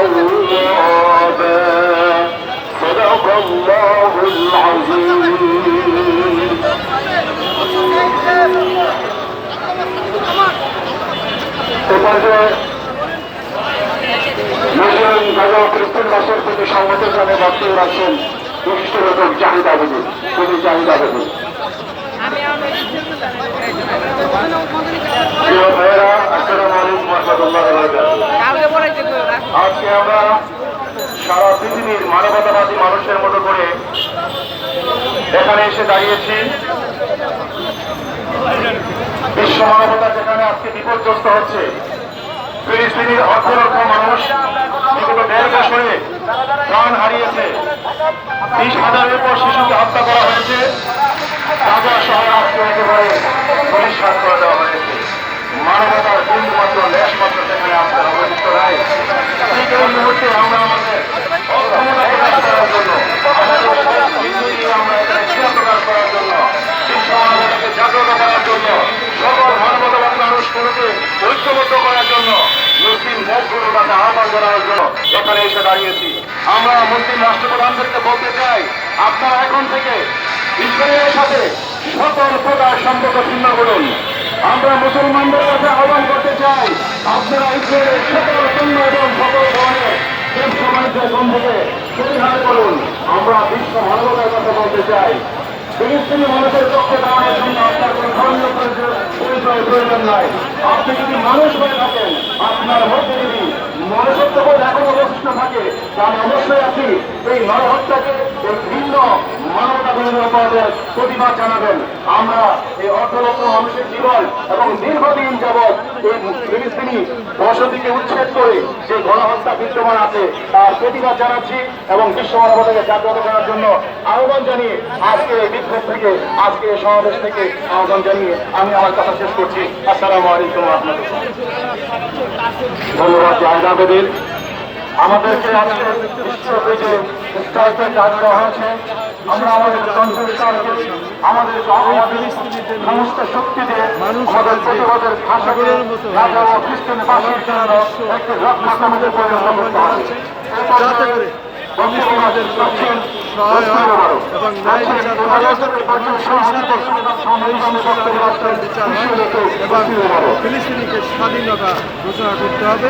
توابا صدق الله العظيم এপাশে মুসলিম গাজা খ্রিস্টান মাসের প্রতি সংগঠন নামে বক্তব্য রাখছেন বিশিষ্ট লোক জাহিদ আবেদিন তিনি জাহিদ আবেদিন প্রিয় ভাইয়েরা আসসালামু আলাইকুম রহমতুল্লাহ আজকে আমরা সারা পৃথিবীর মানবতাবাদী মানুষের মতো করে এখানে এসে দাঁড়িয়েছি। বিশ্ব মানবতা যেখানে আজকে বিপর্যস্ত হচ্ছে, ফিলিস্তিনের অর্থরক্ষা মানুষ বিগত দেড় বছরে প্রাণ হারিয়েছে। বিশ হাজারের পর শিশুকে হত্যা করা হয়েছে। গাজা শহর আজকে একেবারে পরিষ্কার করে দেওয়া হয়েছে। মানবতার বিন্দু মাত্র আমরা আমাদের অক্ষমতা প্রকাশ করার জন্য প্রকাশ করার জন্য বিশ্ব করার জন্য সকল মানবতাবাদী মানুষগুলোকে করার জন্য মুসলিম দেশগুলো তাকে আহ্বান জানানোর জন্য এখানে বলতে চাই আপনারা এখন থেকে ইসরায়েলের সাথে সকল প্রকার সম্পর্ক আমরা মুসলমানদের কাছে আহ্বান করতে চাই, আপনারা ইসরায়েলের করুন। আমরা বিশ্ব মানবতার কথা বলতে চাই। ফিলিস্তিনি মানুষের পক্ষে দাঁড়ানোর জন্য আপনার ধর্মীয় পরিচয় প্রয়োজন নাই। আপনি যদি মানুষ হয়ে থাকেন, আপনার মধ্যে যদি মনুষ্যত্ববোধ এখন অবশিষ্ট থাকে, তাহলে অবশ্যই আপনি এই নরহত্যাকে এই ভিন্ন মানবতা বিরোধী অপরাধের প্রতিবাদ জানাবেন আমরা এই অর্ধ লক্ষ মানুষের জীবন এবং দীর্ঘদিন যাবৎ এই ফিলিস্তিনি বসতিকে উচ্ছেদ করে যে গণহত্যা বিদ্যমান আছে, তার প্রতিবাদ জানাচ্ছি এবং বিশ্ব মানবতাকে জাগ্রত করার জন্য আহ্বান জানিয়ে আজকে এই বিক্ষোভ থেকে, আজকে এই সমাবেশ থেকে আহ্বান জানিয়ে আমি আমার কথা শেষ করছি। আসসালামু আলাইকুম রহমতুল্লাহ। ধন্যবাদ জাহিদ আমাদেরকে আজকে স্ট্রাইকের ডাক দেওয়া হয়েছে। আমরা আমাদের কণ্ঠস্বরকে আমাদের সমস্ত শক্তি দিয়ে আমাদের প্রতিবাদের ভাষাকে রাজা ও খ্রিস্টান বাসীর জন্য একটি রক্ষাকামীতে পরিণত করতে হবে যাতে করে আমাদের দক্ষিণ সহায় হয় এবং বিচার হয় ফিলিস্তিনিকে স্বাধীনতা ঘোষণা করতে হবে।